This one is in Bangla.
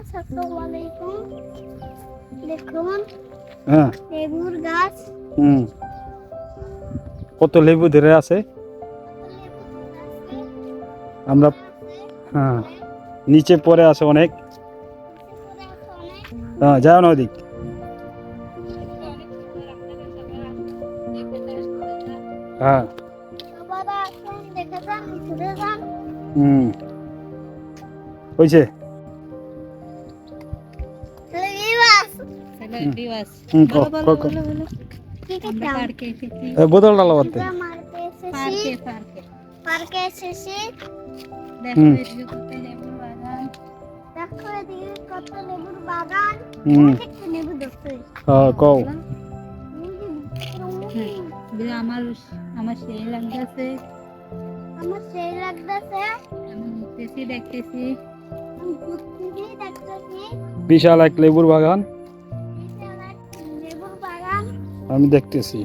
আসসালামু আলাইকুম। দেখুন হ্যাঁ। লেবুর গাছ। হুম। কত লেবু ধরে আছে? আমরা হ্যাঁ। নিচে পড়ে আছে অনেক। হ্যাঁ যাও না ওদিক। হ্যাঁ। হুম। হয়েছে পার্কে পার্কে পার্কে এসেছি। দেখো এদিকে কত লেবুর বাগান। দেখো এদিকে কত লেবুর বাগান। হুম। দেখতে লেবু দেখতে হ্যাঁ কও। আমার আমার সেই লাগতেছে। আমার সেই লাগতেছে। আমি দেখতেছি দেখতেছি। আমি ঘুরতেছি দেখতেছি। বিশাল এক লেবুর বিশাল এক লেবুর বাগান। আমি দেখতেছি।